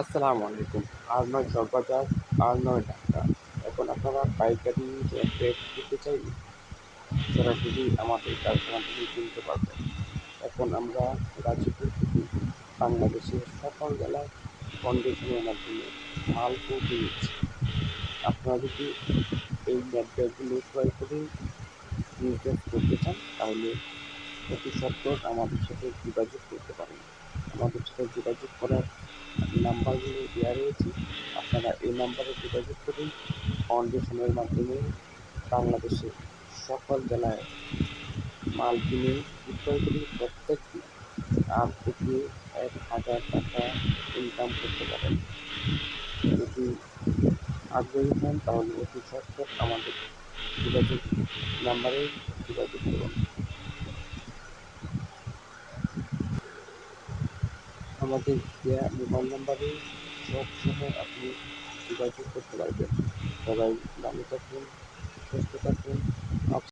আসসালামু আলাইকুম। আর নয় চকবাজার আর নয় ঢাকা। এখন আপনারা পাইকারি রেট দিতে চাই সরাসরি আমাদের কারখানা থেকে কিনতে পারবেন। এখন আমরা গাজীপুর থেকে বাংলাদেশের সকল জেলায় কন্ডিশনের মাধ্যমে মাল পৌঁছে দিচ্ছি। আপনারা যদি এই নেট ব্যাগগুলো ক্রয় করে বিজনেস করতে চান, তাহলে অতি সত্তর আমাদের সাথে যোগাযোগ করতে পারেন। আমাদের সাথে যোগাযোগ করার নাম্বারগুলো দেওয়া রয়েছে। আপনারা এই নাম্বারে যোগাযোগ করুন। ফাউন্ডেশনের মাধ্যমে বাংলাদেশের সকল জেলায় মাল কিনে বিক্রয় করে প্রত্যেকটি আট থেকে এক হাজার টাকা ইনকাম করতে পারেন। যদি আগ্রহী হন, তাহলে অতি সত্তর আমাদের যোগাযোগ নাম্বারে যোগাযোগ করুন। আমাদের দেওয়া মোবাইল নাম্বারে সব সময় আপনি যোগাযোগ করতে পারবেন। সবাই ভালো থাকুন, সুস্থ থাকুন।